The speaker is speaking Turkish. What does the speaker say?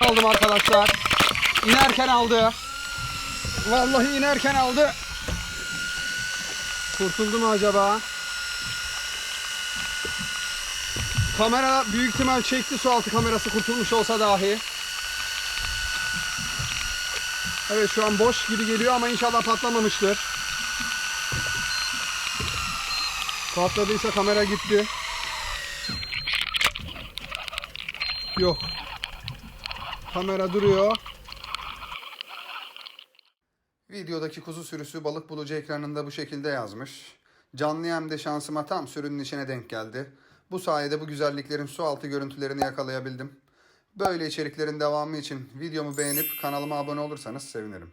Aldım arkadaşlar. İnerken aldı. Vallahi inerken aldı. Kurtuldu mu acaba? Kamera büyük ihtimal çekti su altı kamerası kurtulmuş olsa dahi. Evet şu an boş gibi geliyor ama inşallah patlamamıştır. Patladıysa kamera gitti. Yok. Kamera duruyor. Videodaki kuzu sürüsü balık bulucu ekranında bu şekilde yazmış. Canlı yemde şansıma tam sürünün içine denk geldi. Bu sayede bu güzelliklerin su altı görüntülerini yakalayabildim. Böyle içeriklerin devamı için videomu beğenip kanalıma abone olursanız sevinirim.